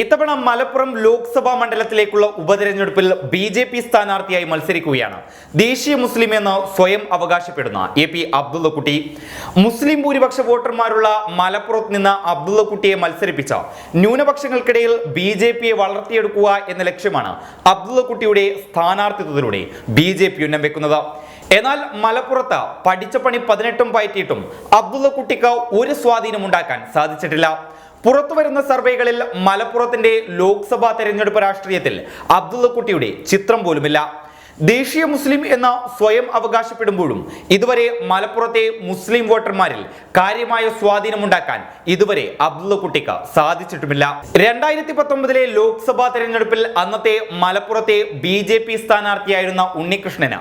ഇത്തവണ മലപ്പുറം ലോക്സഭാ മണ്ഡലത്തിലേക്കുള്ള ഉപതെരഞ്ഞെടുപ്പിൽ B J P സ്ഥാനാർത്ഥിയായി മത്സരിക്കുകയാണ്. ദേശീയ മുസ്ലിം എന്ന് സ്വയം അവകാശപ്പെടുന്ന എ പി അബ്ദുള്ളക്കുട്ടി. മുസ്ലിം ഭൂരിപക്ഷ വോട്ടർമാരുള്ള മലപ്പുറത്ത് നിന്ന് അബ്ദുള്ളക്കുട്ടിയെ മത്സരിപ്പിച്ച ന്യൂനപക്ഷങ്ങൾക്കിടയിൽ ബി ജെ പിയെ വളർത്തിയെടുക്കുക എന്ന ലക്ഷ്യമാണ് അബ്ദുള്ളക്കുട്ടിയുടെ സ്ഥാനാർത്ഥിത്വത്തിലൂടെ ബി ജെ പി ഉന്നം വെക്കുന്നത്. എന്നാൽ മലപ്പുറത്ത് പഠിച്ച പണി പതിനെട്ടും പയറ്റിയിട്ടും അബ്ദുള്ളക്കുട്ടിക്ക് ഒരു സ്വാധീനം ഉണ്ടാക്കാൻ സാധിച്ചിട്ടില്ല. പുറത്തു വരുന്ന സർവേകളിൽ മലപ്പുറത്തിന്റെ ലോക്സഭാ തെരഞ്ഞെടുപ്പ് രാഷ്ട്രീയത്തിൽ അബ്ദുള്ളക്കുട്ടിയുടെ ചിത്രം പോലുമില്ല. ദേശീയ മുസ്ലിം എന്ന സ്വയം അവകാശപ്പെടുമ്പോഴും ഇതുവരെ മലപ്പുറത്തെ മുസ്ലിം വോട്ടർമാരിൽ കാര്യമായ സ്വാധീനമുണ്ടാക്കാൻ ഇതുവരെ അബ്ദുള്ളക്കുട്ടിക്ക് സാധിച്ചിട്ടുമില്ല. രണ്ടായിരത്തി പത്തൊമ്പതിലെ ലോക്സഭാ തെരഞ്ഞെടുപ്പിൽ അന്നത്തെ മലപ്പുറത്തെ ബി ജെ പി സ്ഥാനാർത്ഥിയായിരുന്ന ഉണ്ണികൃഷ്ണന്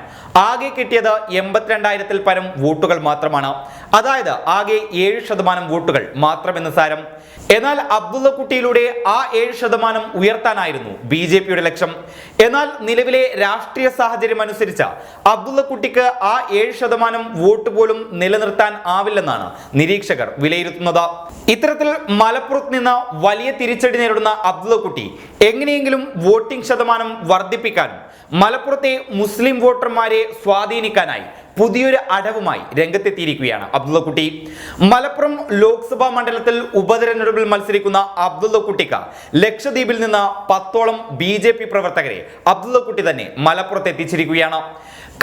ആകെ കിട്ടിയത് എൺപത്തിരണ്ടായിരത്തിൽ പരം വോട്ടുകൾ മാത്രമാണ്. അതായത് ആകെ ഏഴ് ശതമാനം വോട്ടുകൾ മാത്രമെന്ന് സാരം എന്നാൽ അബ്ദുള്ളക്കുട്ടിയിലൂടെ ആ ഏഴ് ശതമാനം ഉയർത്താനായിരുന്നു ബി ജെ പിയുടെ ലക്ഷ്യം. എന്നാൽ നിലവിലെ രാഷ്ട്രീയ സാഹചര്യം അനുസരിച്ച് അബ്ദുള്ളക്കുട്ടിക്ക് ആ ഏഴ് ശതമാനം വോട്ട് പോലും നിലനിർത്താൻ ആവില്ലെന്നാണ് നിരീക്ഷകർ വിലയിരുത്തുന്നത്. ഇത്തരത്തിൽ മലപ്പുറത്ത് നിന്ന് വലിയ തിരിച്ചടി നേരിടുന്ന അബ്ദുള്ളക്കുട്ടി എങ്ങനെയെങ്കിലും വോട്ടിംഗ് ശതമാനം വർദ്ധിപ്പിക്കാനും മലപ്പുറത്തെ മുസ്ലിം വോട്ടർമാരെ സ്വാധീനിക്കാനായി പുതിയൊരു അടവുമായി രംഗത്തെത്തിയിരിക്കുകയാണ് അബ്ദുള്ളക്കുട്ടി. മലപ്പുറം ലോക്സഭാ മണ്ഡലത്തിൽ ഉപതെരഞ്ഞെടുപ്പിൽ മത്സരിക്കുന്ന അബ്ദുള്ളക്കുട്ടിക്ക് ലക്ഷദ്വീപിൽ നിന്ന് പത്തോളം ബി ജെ പി പ്രവർത്തകരെ അബ്ദുള്ളക്കുട്ടി തന്നെ മലപ്പുറത്ത് എത്തിച്ചിരിക്കുകയാണ്.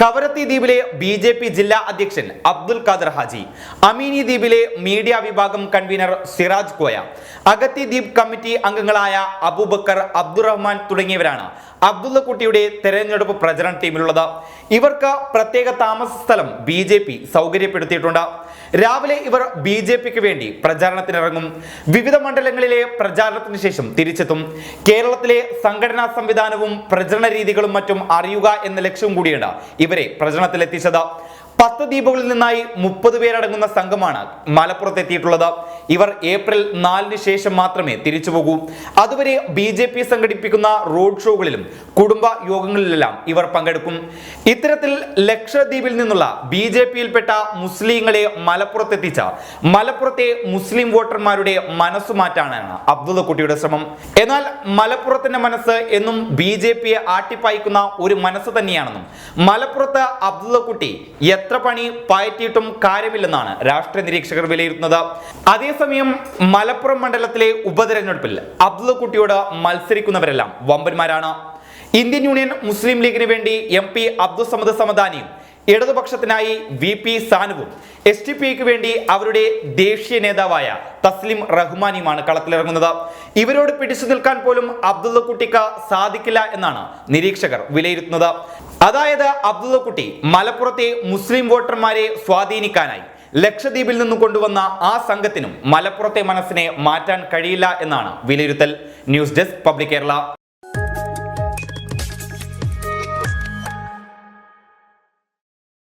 കവരത്തി ദ്വീപിലെ ബി ജെ പി ജില്ലാ അധ്യക്ഷൻ അബ്ദുൽ ഖാദർ ഹാജി അമീനി ദ്വീപിലെ മീഡിയ വിഭാഗം കൺവീനർ സിറാജ് കോയ അഗത്തി ദ്വീപ് കമ്മിറ്റി അംഗങ്ങളായ അബൂബക്കർ അബ്ദുറഹ്മാൻ തുടങ്ങിയവരാണ് അബ്ദുള്ളക്കുട്ടിയുടെ തെരഞ്ഞെടുപ്പ് പ്രചരണ ടീമിലുള്ളത്. ഇവർക്ക് പ്രത്യേക താമസ സ്ഥലം ബി ജെ പി സൗകര്യപ്പെടുത്തിയിട്ടുണ്ട്. രാവിലെ ഇവർ ബി ജെ പിക്ക് വേണ്ടി പ്രചാരണത്തിനിറങ്ങും. വിവിധ മണ്ഡലങ്ങളിലെ പ്രചാരണത്തിന് ശേഷം തിരിച്ചെത്തും. കേരളത്തിലെ സംഘടനാ സംവിധാനവും പ്രചരണ രീതികളും മറ്റും അറിയുക എന്ന ലക്ഷ്യവും കൂടിയാണ് ഇവരെ പ്രചരണത്തിലെത്തിച്ചത്. പത്ത് ദ്വീപുകളിൽ നിന്നായി മുപ്പത് പേരടങ്ങുന്ന സംഘമാണ് മലപ്പുറത്ത് എത്തിയിട്ടുള്ളത് ഇവർ ഏപ്രിൽ നാലിന് ശേഷം മാത്രമേ തിരിച്ചു പോകൂ. അതുവരെ ബി ജെ പി സംഘടിപ്പിക്കുന്ന റോഡ് ഷോകളിലും കുടുംബ യോഗങ്ങളിലെല്ലാം ഇവർ പങ്കെടുക്കും. ഇത്തരത്തിൽ ലക്ഷദ്വീപിൽ നിന്നുള്ള ബി ജെ പിയിൽപ്പെട്ട മുസ്ലിങ്ങളെ മലപ്പുറത്തെത്തിച്ച മലപ്പുറത്തെ മുസ്ലിം വോട്ടർമാരുടെ മനസ്സു മാറ്റാനാണ് അബ്ദുള്ളക്കുട്ടിയുടെ ശ്രമം. എന്നാൽ മലപ്പുറത്തിന്റെ മനസ്സ് എന്നും ബി ജെ പിയെ ആട്ടിപ്പായിക്കുന്ന ഒരു മനസ്സ് തന്നെയാണെന്നും മലപ്പുറത്ത് അബ്ദുള്ളക്കുട്ടി എത്ര പണി പയറ്റിയിട്ടും കാര്യമില്ലെന്നാണ് രാഷ്ട്രീയ നിരീക്ഷകർ വിലയിരുത്തുന്നത്. അതേസമയം മലപ്പുറം മണ്ഡലത്തിലെ ഉപതെരഞ്ഞെടുപ്പിൽ അബ്ദുള്ളക്കുട്ടിയോട് മത്സരിക്കുന്നവരെല്ലാം വമ്പന്മാരാണ്. ഇന്ത്യൻ യൂണിയൻ മുസ്ലിം ലീഗിന് വേണ്ടി എം പി അബ്ദുൾ സമദ് സമദാനിയും ഇടതുപക്ഷത്തിനായി വി പി സാനുവും എസ് ടി പിക്ക് വേണ്ടി അവരുടെ ദേശീയ നേതാവായ തസ്ലിം റഹ്മാനിയുമാണ് കളത്തിലിറങ്ങുന്നത്. ഇവരോട് പിടിച്ചു നിൽക്കാൻ പോലും അബ്ദുള്ള കുട്ടിക്ക് സാധിക്കില്ല എന്നാണ് നിരീക്ഷകർ വിലയിരുത്തുന്നത്. അതായത് അബ്ദുള്ള കുട്ടി മലപ്പുറത്തെ മുസ്ലിം വോട്ടർമാരെ സ്വാധീനിക്കാനായി ലക്ഷദ്വീപിൽ നിന്നും കൊണ്ടുവന്ന ആ സംഘത്തിനും മലപ്പുറത്തെ മനസ്സിനെ മാറ്റാൻ കഴിയില്ല എന്നാണ് വിലയിരുത്തൽ. News desk public Kerala.